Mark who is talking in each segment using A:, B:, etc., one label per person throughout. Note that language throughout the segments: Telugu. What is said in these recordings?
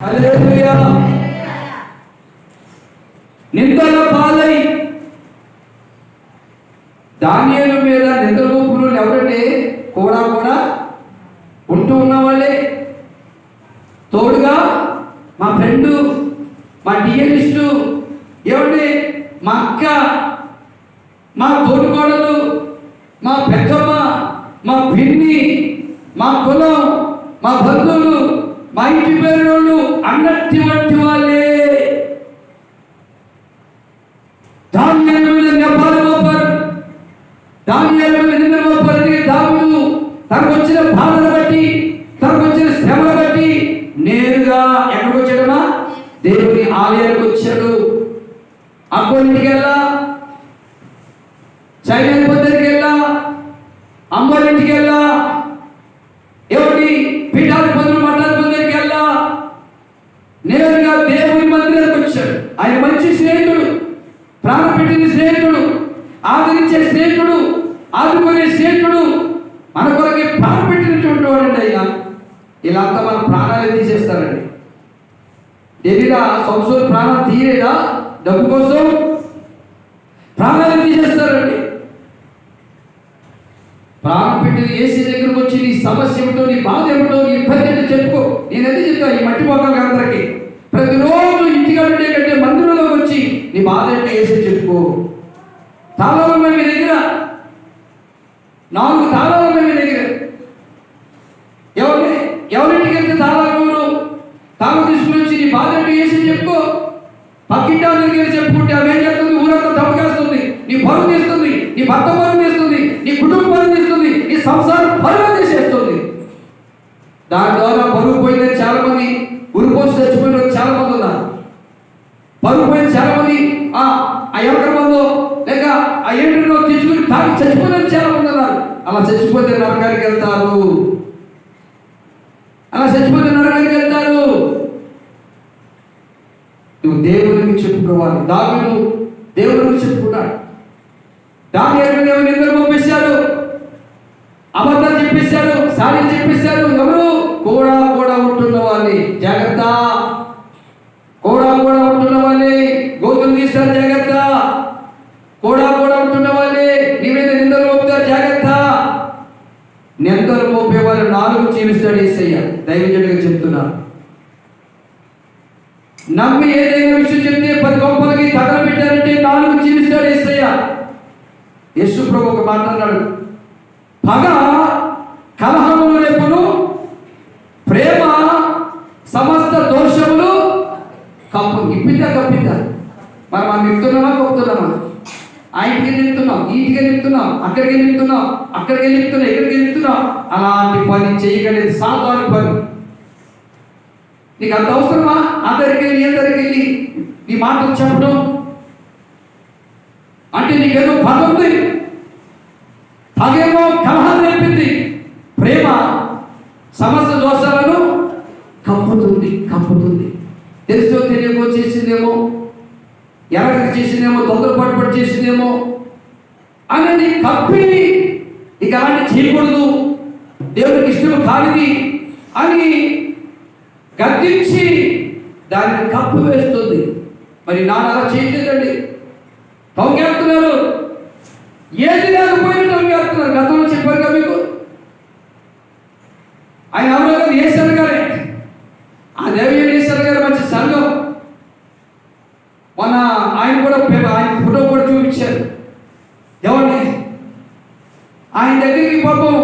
A: హల్లెలూయా. నిందల పాలై ధాన్యాల మీద నిందల రూపంలో ఎవరంటే కూడా కూడా ఉంటూ ఉన్న వాళ్ళే. తోడుగా మా ఫ్రెండు మా డిఎలిస్టు ఏమండి మా అక్క మా తోడుకోడలు మా పెద్దమ్మ మా పిన్ని మా కులం మా బంధువులు మా ఇంటి పేరు అన్నట్టి వంటి వాళ్ళే. ధాన్యాల మీద నెపాలు మోపారు. ధాన్యాల మీద నిన్న మోపారు. దాముడు తనకు వచ్చిన బాధను బట్టి తనకు వచ్చిన శ్రమను బట్టి నేరుగా ఎక్కడికి వచ్చాడమా దేవుని ఆలయానికి వచ్చాడు. అక్కోళ్ళింటికి వెళ్ళా చైనా దగ్గరికి వెళ్ళా అమ్మోళ్ళింటికి వెళ్ళా ఏమిటి పీఠాధిపతులు మఠాధిపతుల దగ్గరికి వెళ్ళా నేరుగా దేవుని మందిరానికి వచ్చాడు ఆయన మంచి స్నేహితుడు ప్రాణం పెట్టిన స్నేహితుడు ఆదరించే స్నేహితుడు ఆదుకునే స్నేహితుడు మన కొరకే ప్రాణం పెట్టినటువంటి వాడండి అయ్యా. ఇలా అంతా మన ప్రాణాలే తీసేస్తారండి తెలియదా సంవత్సరం ప్రాణం తీరేదా? డబ్బు కోసం? ప్రాణాలు తీసేస్తారండి ప్రాణం పెట్టిన ఏసీ దగ్గరకు వచ్చి నీ సమస్య ఏమిటో నీ బాధ ఏమిటో నీ ఇబ్బంది ఏంటో చెప్పుకో. నేను చెప్తా? ఈ మట్టి మొక్కలకి అందరికీ. ప్రతిరోజు ఇంటికి ఉండే కంటే మందిరంలోకి వచ్చి నీ బాధ ఏంటో ఏసీ చెప్పుకో. తాళాలు ఉన్నాయి మీ దగ్గర నాలుగు తాళాలు ఉన్నాయి మీ దగ్గర ఎవరి ఎవరింటికి వెళ్తే తాళాలు ఎవరు తాళం తీసుకుని వచ్చి నీ బాధ ఏంటో ఏసీ చెప్పుకో పక్కింటి వాళ్ళ దగ్గర చెప్పుకుంటే అవి ఏం చేస్తుంది ఊరంతా దమకేస్తుంది నీ పరువు తీస్తుంది నీ భర్త పరువు తీస్తుంది నీ కుటుంబం పరువు తీస్తుంది నీ సంసారం పరువు తీసేస్తుంది దాని ద్వారా పరువు పోయిన చాలా మంది ఉరిపోసి చచ్చిపోయిన చాలా మంది ఉన్నారు. పరువు పోయిన చాలా మంది ఆ ఎవరికమందో లేక ఆ ఏంటిలో తీసుకుని తాగి చచ్చిపోయిన చాలా మంది ఉన్నారు. అలా చచ్చిపోతే నరకానికి వెళ్తారు. అలా చచ్చిపోతే నరకానికి వెళ్తారు. నువ్వు దేవునికి చెప్పుకోవాలి. దాని దేవుడికి చెప్పుకున్నాడు దాని దేవుని ఎందుకు పంపిస్తాడు అబద్ధం చెప్పిస్తాడు సారీ చెప్పిస్తాడు ఎవరు? కూడా కూడా ఉంటున్న వాళ్ళని జాగ్రత్త. కూడా కూడా ఉంటున్న వాళ్ళని గోతులు తీస్తారు జాగ్రత్త. కూడా కూడా ఉంటున్న వాళ్ళని నీ మీద నిందలు మోపుతారు జాగ్రత్త. నిందలు మోపే వాళ్ళు నాలుగు జీవిస్తాడు ఏసయ్య. దైవజుడిగా చెప్తున్నారు నమ్మి ఏదైనా విషయం చెప్తే పది గొప్పలకి తగలబెట్టారంటే నాలుగు జీవిస్తాడు ఏసయ్య. యేసు ప్రభు ఒక మాట అన్నాడు. పగ కలహములు రేపును ప్రేమ సమస్త దోషములు కప్పు ఇప్పిద్దా కప్పిద్దా? మరి మనం నింపుతున్నామా కప్పుతున్నామా? ఆ ఇంటికి నింపుతున్నాం ఇంటికి నింపుతున్నాం అక్కడికి నింపుతున్నాం అక్కడికి నింపుతున్నాం ఇక్కడికి నింపుతున్నాం. అలాంటి పని చేయగలిగేది సాధారణ పని. నీకు అంత అవసరమా? అందరికి వెళ్ళి అందరికి వెళ్ళి నీ మాటలు చెప్పడం? అంటే నీకేదో పగ ఉంది. పగేమో కలహం నేర్పింది. ప్రేమ సమస్త దోషాలను కప్పుతుంది కప్పుతుంది తెలుసో తెలియకో చేసిందేమో ఎరగ చేసిందేమో తొందరపాటు పడి చేసిందేమో అనేది కప్పి ఇక అలాంటి చేయకూడదు. దేవుడికి ఇష్టం కానిది అని గద్దించి దానిని కప్పు వేస్తుంది. మరి నాన్న అలా చేయలేదండి టొంగేస్తున్నారు ఏది లేకపోయినా టొంగేస్తున్నారు గతంలో చెప్పారు కదా మీకు ఆయన ఎవరో కాదు ఏసారు గారే ఆ దేవయ్య ఏసారు గారు మంచి సంఘం మొన్న ఆయన కూడా పే- ఆయన ఫోటో కూడా చూపించారు ఎవరిని ఆయన దగ్గరికి పాపం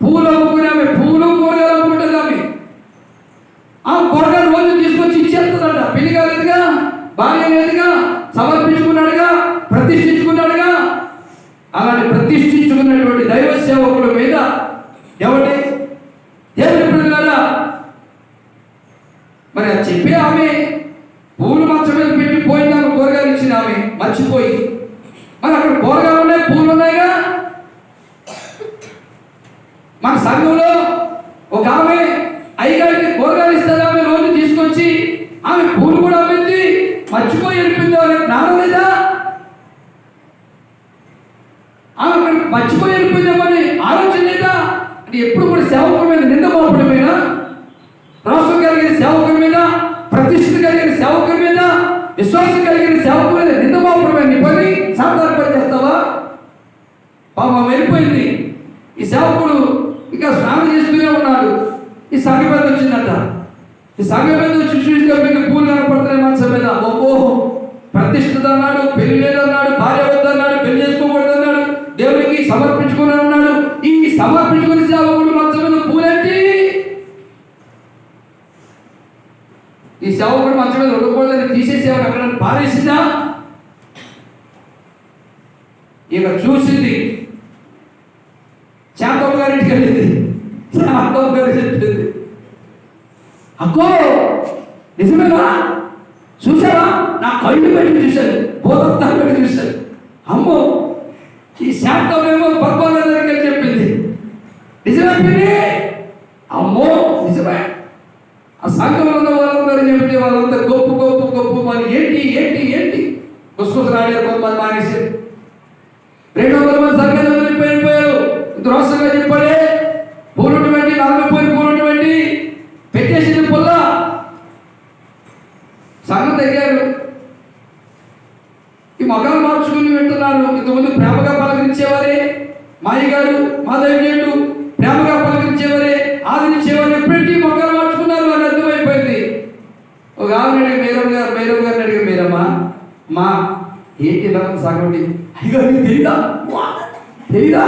A: పూలు అమ్ముకునే ఆమె పూలు కూరగాయలు అమ్ముకుంటుంది ఆమె ఆ కూరగాయలు రోజు తీసుకొచ్చి ఇచ్చేస్తుందంట పెళ్ళి కాలేదుగా భార్య లేదుగా సమర్పించుకున్నాడుగా ప్రతిష్ఠించుకున్నాడుగా అలాంటి ప్రతిష్ఠించుకున్నటువంటి దైవ సేవకుల మీద ఎవరి దేవుని పిల్లల మరి అది చెప్పి ఆమె పూలు మంచ మీద పెట్టి పోయింది ఆమె కూరగాయలు మర్చిపోయి మరి అక్కడ కూరగాయలు ఉన్నాయి పూలు ఉన్నాయిగా? మన సంఘంలో ఒక ఆమె అయ్యగారికి కూరగాయలు ఇస్తారు ఆమె రోజు తీసుకొచ్చి ఆమె పూలు కూడా అమ్మింది మర్చిపోయి వెళ్ళిపోయింది అనే జ్ఞానం లేదా? ఆమె అక్కడ మర్చిపోయి వెళ్ళిపోయిందేమో అని ఆలోచన లేదా? అంటే ఎప్పుడు కూడా సేవకుల మీద నింద వెళ్ళిపోయింది. ఈ సేవకుడు ఇక స్నానం చేస్తూనే ఉన్నాడు. ఈ సంఘ మీద వచ్చిందట. ఈ సంఘ మీద వచ్చి చూస్తే మీకు పూలు కనపడుతున్నాయి మనసు మీద. ఓహో ప్రతిష్ఠిత అన్నాడు పెళ్ళి లేదన్నాడు భార్య వద్దన్నాడు పెళ్ళి చేసుకోకూడదు అన్నాడు దేవునికి సమర్పించుకుని అన్నాడు ఈ సమర్పించుకుని సేవకుడు మనసు మీద పూలేంటి? ఈ సేవకుడు మంచం మీద ఉండకూడదని తీసేసేవాడు అక్కడ పారేసిందా? ఇక చూసింది శాంతమ్మ గారింటికి వెళ్ళింది అక్కో పేరు చెప్పింది అక్కో నిజమేనా చూసావా? నా కళ్ళు పెట్టి చూశాను బోధంతా పెట్టి చూశాను అమ్మో ఈ శాంతం ఏమో పర్వాల దగ్గర చెప్పింది. నిజమే అమ్మో నిజమే. ఆ సంఘంలో ఉన్న వాళ్ళందరూ చెప్తే వాళ్ళంతా గొప్ప గొప్ప గొప్ప మరి ఏంటి ఏంటి ఏంటి? గుసగుసలు ఆడారు కొంతమంది మానేశారు. రెండు ఇలా ఉంది సాగండి అయ్యో నీకు తెలీదా? వా, తెలీదా?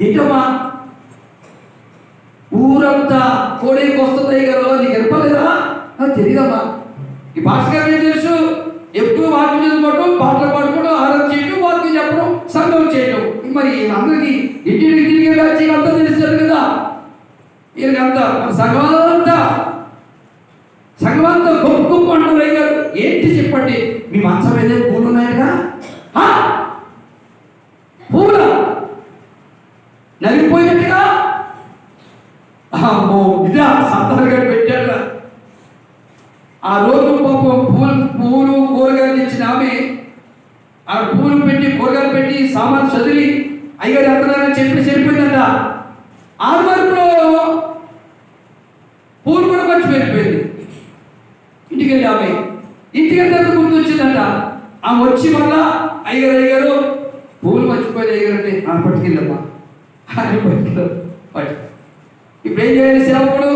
A: ఏంటమ్మా? ఊరంతా కోడేకి వస్తుంది కదా నీకు ఎరపలేదా తెలియదమ్మా ఈ భాస్కర్ ఏం తెలుసు ఎప్పుడు వాక్యం చదువుకోవటం పాటలు పాడుకోవడం ఆరాధన చేయటం వాక్యం చెప్పడం సంఘం చేయటం మరి అందరికి ఇంటికి తిరిగి వచ్చి అంతా తెలుస్తుంది కదా వీళ్ళకంతా మన సంఘం అంతా సంఘం అంతా గొప్ప గొప్ప అంటారు అయ్యారు ఏంటి చెప్పండి మీ మంచం మీద పూలు ఉన్నాయగా ఆ? పూల నలిగిపోయినట్టుగా అమ్మో ఇదా గారు పెట్టాడు ఆ రోజు పాపం పూలు పూలు కూరగాయలు ఇచ్చిన ఆమె ఆ పూలు పెట్టి కూరగాయలు పెట్టి సామాన్ చదివి అయ్యారు ఎంతనని చెప్పి చెప్పిందంట ఆరు వరకులో పూలు కూడా మర్చి వెళ్ళిపోయింది ఇంటికి వెళ్ళి ఆమె ఇంటికి వెళ్ళినంత గుర్తు వచ్చిందంట ఆమె వచ్చి మళ్ళా అయ్యారు అయ్యారు పూలు మర్చిపోయి అయ్యారంటే ఆమె పట్టుకెళ్ళమ్మా. అని పట్టుకెళ్ళ. ఇప్పుడు ఏం చేయాలి సేవకుడు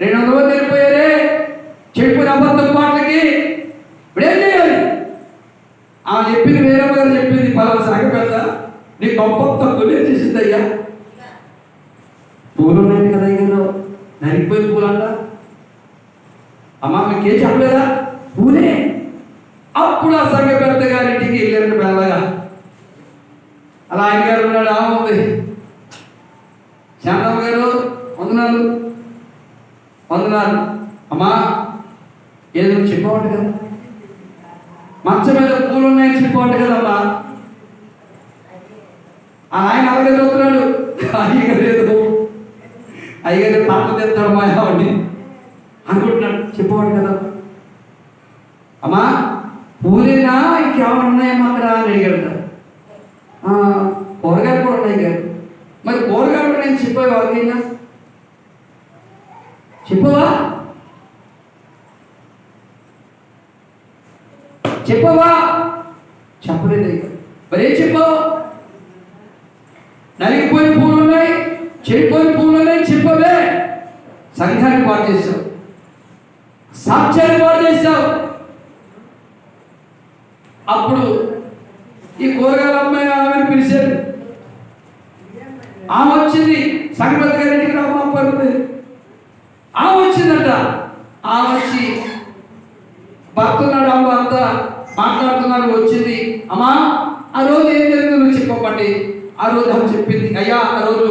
A: రెండు వందల మంది వెళ్ళిపోయారే? చెడిపోయిన అబద్ధం పాటలకి ఇప్పుడు ఏం చేయాలి? ఆమె చెప్పింది వేరే గారు చెప్పింది పలానా సంఘ పెద్ద నీ గొప్ప తక్కువ చేసింది అయ్యా. పూలు ఉన్నాయి కదా అయ్యారు నరిగిపోయిన పూలు అంట. మీకేం చెప్పలేదా? పూలే. అప్పుడు ఆ సంఘ పెద్ద గారింటికి వెళ్ళారు మెల్లగా అలా ఆయన గారు ఉన్నాడు ఆమె ఉంది. శాంతమ్మ గారు వందనాలు. వందనాలు. అమ్మా ఏదో చెప్పవంట కదా. మంచం మీద పూలు ఉన్నాయని చెప్పవంట కదమ్మా ఆయన అలాగే చదువుతున్నాడు? అయ్యగారు ఏదో. అయ్యగారు తాత తెస్తాడు మా ఆవిడ్ని. అనుకుంటున్నాడు. చెప్పవాడు కదా. అమ్మా పూలేనా? ఇంకేమైనా ఉన్నాయమ్మా అక్కడ అని అడిగాడు కూరగాయలు కూడా మరి కూరగాయలు నేను చెప్పావు వాళ్ళకైనా చెప్పవా? చెప్పవా? చెప్పలేదు మరి ఏం చెప్పావు? నలిగిపోయిన పూలు ఉన్నాయి చెడిపోయిన పూలు ఉన్నాయి చెప్పవే. సంఘాన్ని పాటు చేశావు. సాక్ష్యాన్ని పాటు చేశావు. అప్పుడు ఈ కూరగాయల అమ్మాయి ఆమె ఆమె వచ్చింది సంగపతి గారి ఇంటికి పడుతుంది ఆమె వచ్చిందట. ఆమె వచ్చి భర్త ఉన్నాడు అమ్మ అంతా మాట్లాడుతున్నాడు వచ్చింది. అమ్మా ఆ రోజు ఏం జరిగిందో చెప్పమండి ఆ రోజు ఆమె చెప్పింది అయ్యా ఆ రోజు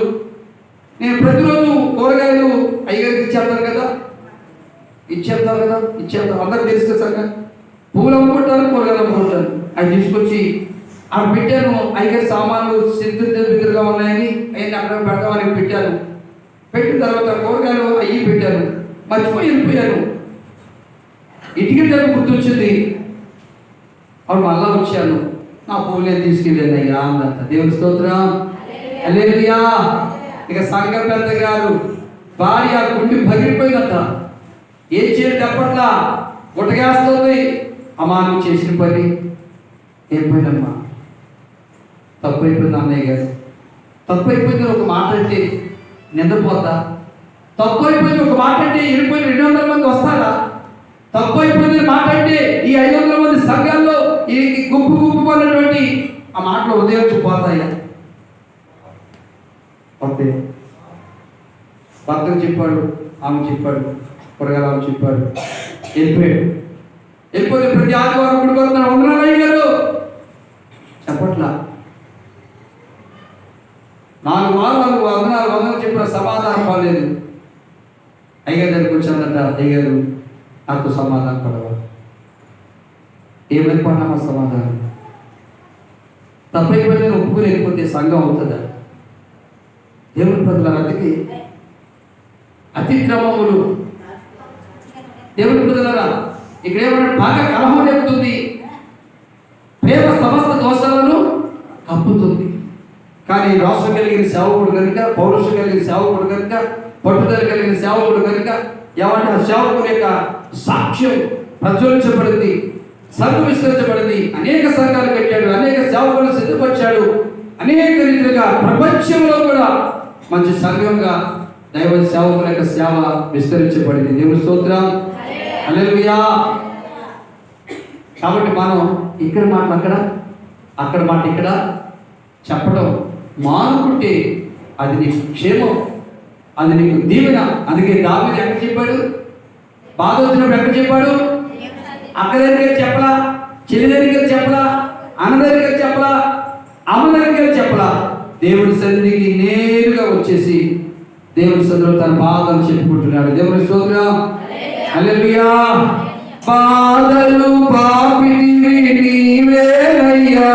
A: నేను ప్రతిరోజు కూరగాయలు అయ్యగారికి ఇచ్చేస్తాను కదా. ఇచ్చేస్తాను కదా ఇచ్చేస్తాను అందరికి తెలుసు కదా. సంగ పూలు అమ్ముకుంటాను కూరగాయలు అమ్ముకుంటాను అవి తీసుకొచ్చి ఆ పెట్టాను. అయ్యగారి సామాన్లు సిద్ధుగా ఉన్నాయని అయ్యి అక్కడ పెడతామని పెట్టాను. పెట్టిన తర్వాత కూరగాయలు అయ్యి పెట్టాను. మర్చిపోయి వెళ్ళిపోయాను. ఇంటికి గుర్తొచ్చింది. అప్పుడు మళ్ళా వచ్చాను. నా పూలే నేను తీసుకెళ్ళాను అయ్యా అందంత. దేవుని స్తోత్రం. అలేరియా ఇక సంఘ పెద్ద గారు భార్య గుండి పగిలిపోయిందంట ఏం చేయాలి చెప్పట్లా? గుట్టగేస్తుంది. అమ్మా నువ్వు చేసిన పని. ఏం పోయిందమ్మా తప్పు అన్నయ్య గారు. తప్పు ఒక మాట అంటే నిద్రపోతా? తప్పు ఒక మాట అంటే ఇరిపోయిన రెండు వందల మంది వస్తారా? తప్పు మాట అంటే ఈ ఐదు వందల మంది సంఘాల్లో ఈ గుంపు గుంపు పడినటువంటి ఆ మాటలు ఉదయం పోతాయా? ఓకే భర్తకు చెప్పాడు ఆమె చెప్పాడు కూరగాయలు ఆమె చెప్పాడు. వెళ్ళిపోయాడు. వెళ్ళిపోతే ప్రతి ఆదివారం ఇప్పుడు కొడుతున్నాడు వందనాలయ్య గారు చెప్పట్లా? నాలుగు వారాలు వందనాలు వందలు చెప్పిన సమాధానం పడలేదు. అయ్యగారి దగ్గరికి వచ్చానంట అయ్యగారు నాకు సమాధానం పడవ. ఏమని పడినామా సమాధానం. తప్పైపోతే ఒప్పుకుని వెళ్ళిపోతే సంఘం అవుతుందా? దేవుని ప్రజల అందుకే అతిక్రమములు దేవుని ప్రజలరా ఇక్కడ ఏమన్నా బాగా కలహం రేపుతుంది. ప్రేమ సమస్త దోషాలను కప్పుతుంది. కానీ రాష్ట్రం కలిగిన సేవకుడు కనుక పౌరుషం కలిగిన సేవకుడు కనుక పట్టుదల కలిగిన సేవకుడు కనుక ఏమంటే ఆ సేవకుడు యొక్క సాక్ష్యం ప్రజ్వలించబడింది సంఘం విస్తరించబడింది అనేక సంఘాలు కట్టాడు అనేక సేవకులను సిద్ధపరిచాడు అనేక రీతిగా ప్రపంచంలో కూడా మంచి సంఘంగా దైవ సేవకుల యొక్క సేవ విస్తరించబడింది. దేవుని స్తోత్రం. అలెలుయా కాబట్టి మనం ఇక్కడ మాట అక్కడ అక్కడ మాట ఇక్కడ చెప్పడం మానుకుంటే అది నీకు క్షేమం అది నీకు దీవెన. అందుకే దావిది ఎక్కడ చెప్పాడు? బాధ వచ్చినప్పుడు ఎక్కడ చెప్పాడు? అక్క దగ్గర చెప్పలా? చెల్లి దగ్గర చెప్పలా? అన్న దగ్గర చెప్పలా? అమ్మ దగ్గర చెప్పలా? దేవుడి సన్నిధికి నేరుగా వచ్చేసి దేవుడి సన్నిధిలో తన బాధలు చెప్పుకుంటున్నాడు. దేవుడి స్తోత్రం. అల్లెలుయా బాధలు పాపిని నీవేనయ్యా